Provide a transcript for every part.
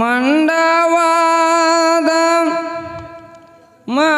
ಮಂಡವಾದ ಮಾ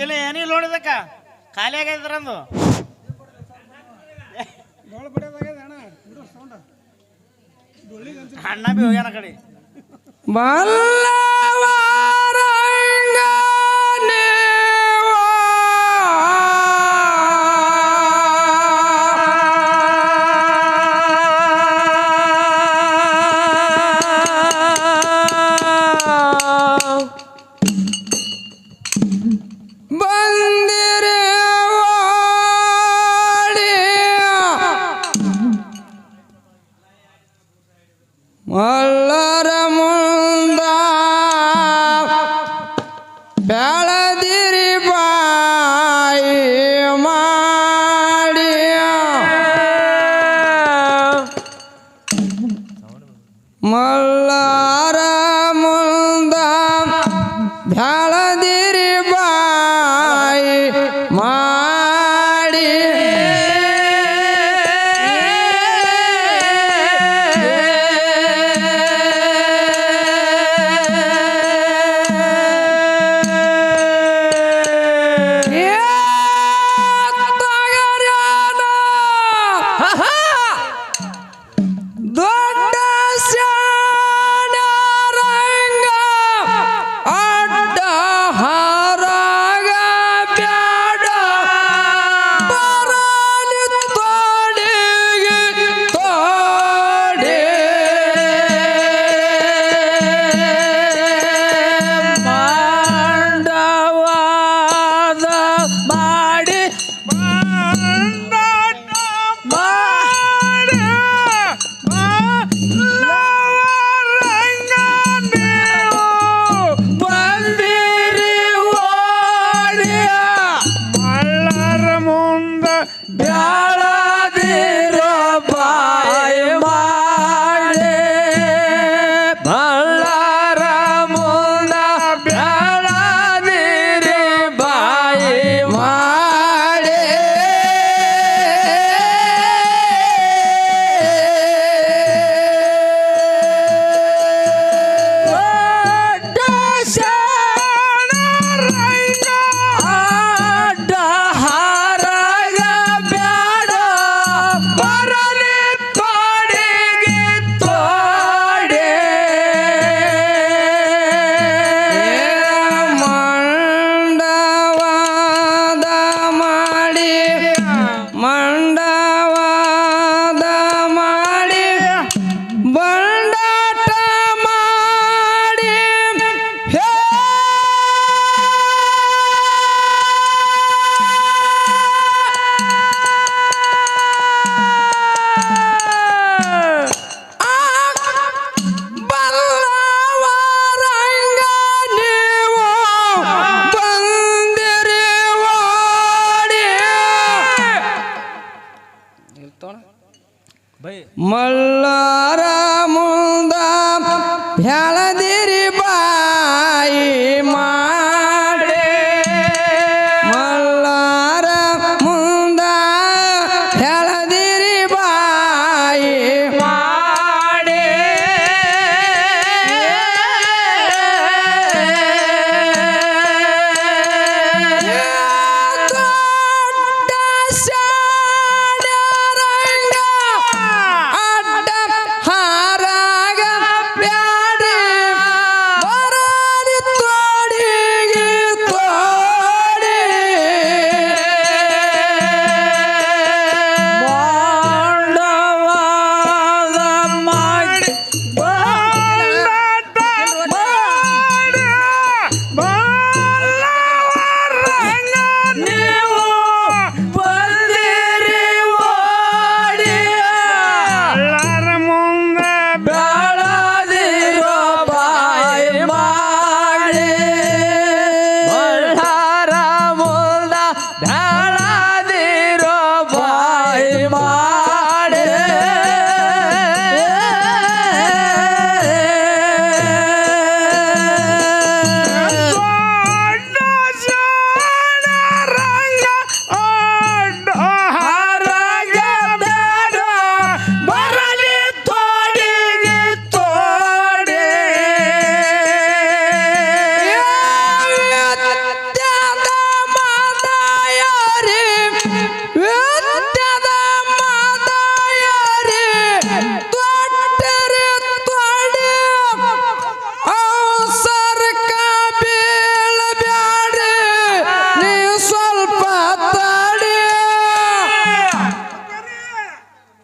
ಕಿಲಿ ಏನಿ ನೋಡಿದಕ್ಕ ಖಾಲಿ ಆಗೈತ್ರಂದು ಅಣ್ಣ. ಬಿ ಹೋಗ್ಯಾನ ಕಡೆ. Voilà.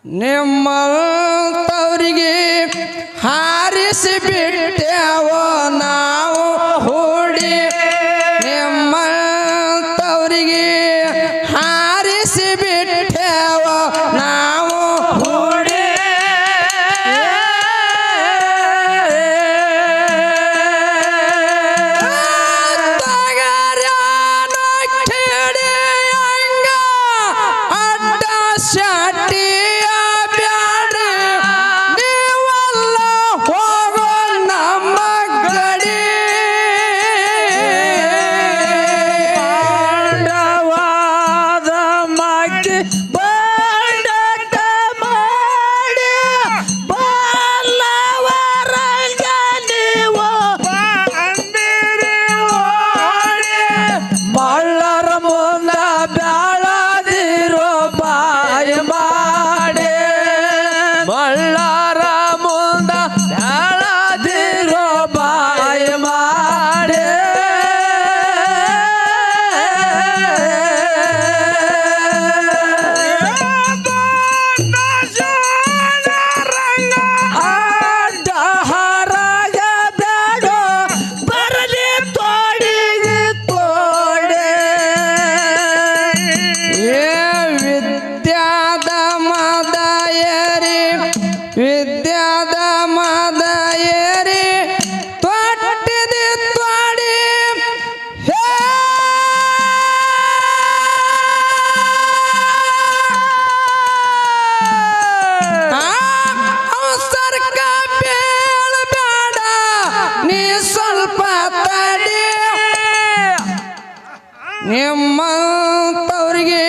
niềm mơ ನಿಮ್ಮಂತವ್ರಿಗೆ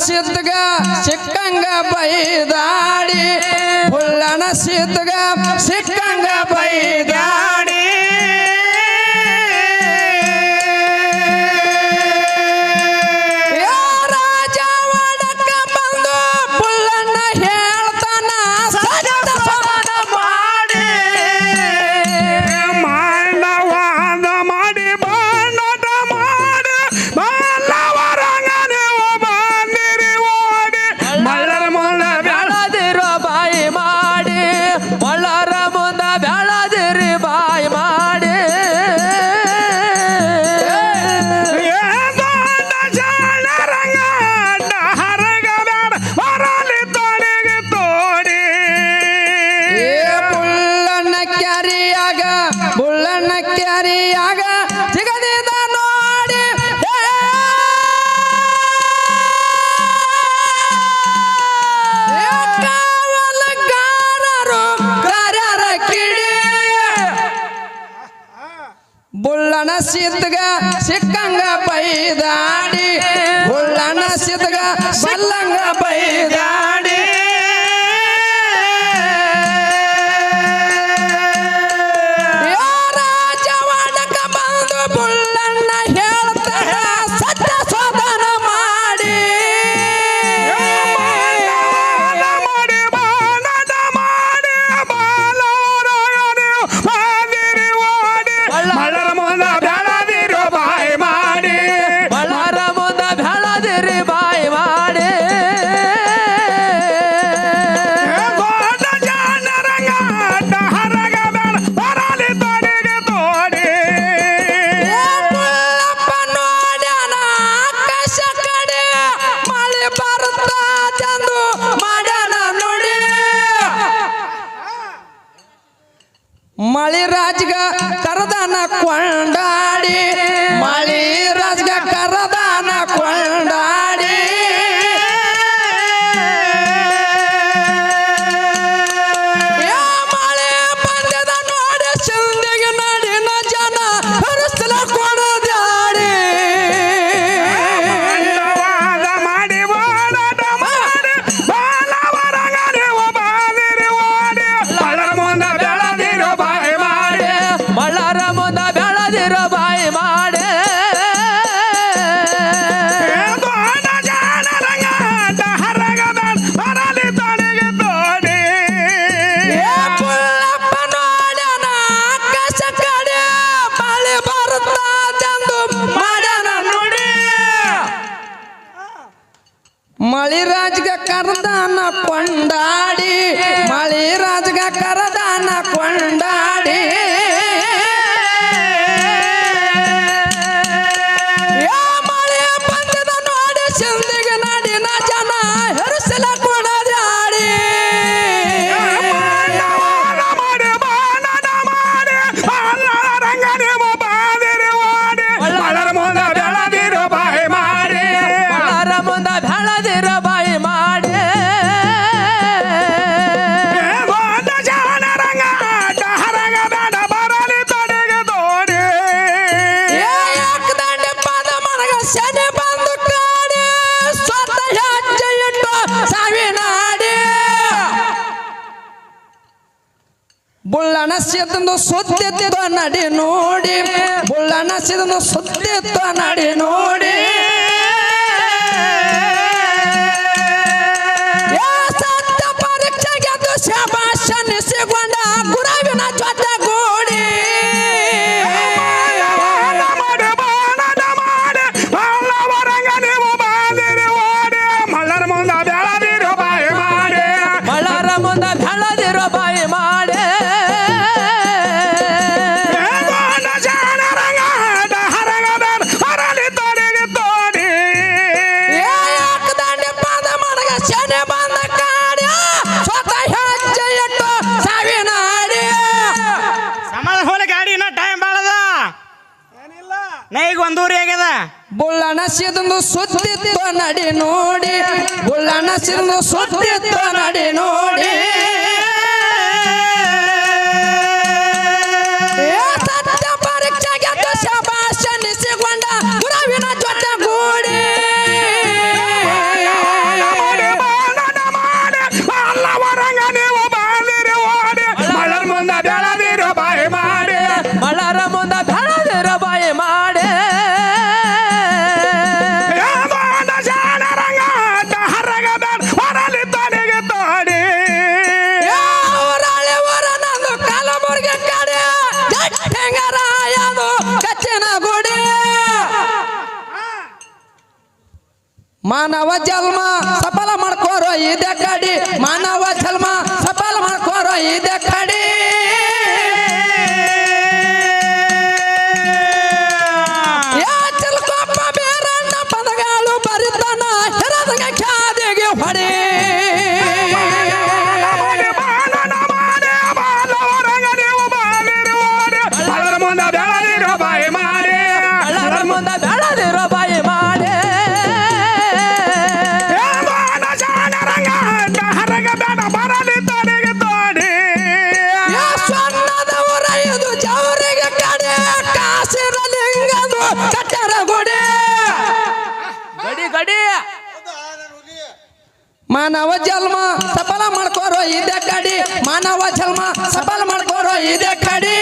ಸಿದ್ಧಗ ಸಿಕ್ಕಂಗ ಬೈದಾಡಿ ಹುಲ್ಲನ ಸಿದ್ಧಗ ಸಿಕ್ಕಂಗ ಬೈದಾಡಿ. ಸಿದ್ಗ ಸಿಕ್ಕಂಗ ಬೈದಾಡಿ ಹುಳ್ಳನ ಸಿದ್ಗ ಸಲ್ಲಂಗ ಬೈ ಕೊಂಡಾಡಿ ಮಳಿ ರಜ ಕರದಾನ ಕೊಂಡ ಕರದಾನ ಕೊಂಡಾಡಿ ಮಳಿ ರಾಜಗ ಕರದಾನ ಕೊಂಡಾಡಿ. ಸಿದ್ದಂದು ಸುತ್ತಿತ್ತು ನಡಿ ನೋಡಿ. ಬುಳ್ಳನ ಸಿದ್ದಂದು ಸುತ್ತಿತ್ತು ನಡಿ ನೋಡಿ. ನಾ ಒಂದೂರಿ ಆಗ್ಯದ ಬುಳ್ಳ ನಸಿದೊಂದು ಸುತ್ತಿತ್ತು ನಡಿ ನೋಡಿ. ಬುಳ್ಳ ನಸಿದೊಂದು ಸುತ್ತಿತ್ತು ನಡಿ ನೋಡಿ. ಮಾಡಿ ಪರೀಕ್ಷೆಗೆ ಜೊತೆ ಮಳರ ಮುಂದ ಬೆಳದಿರೋ ಬಾಯಿ ಮಾಡಿ. ಮಳರ ಮುಂದ ಬೆಳ ಮಾನವ ಜನ್ಮ ಸಫಲ ಮಾಡ್ಕೋರೋ ಇದಕ್ಕ ಮಾನವ ಜನ್ಮ ಸಫಲ ಮಾಡ್ಕೋರೋ ಇದೆ ಕಡಿ. ಮಾನವ ಜನ್ಮ ಸಫಲ ಮಾಡ್ಕೋರೋ ಇದೆ ಕಡಿ.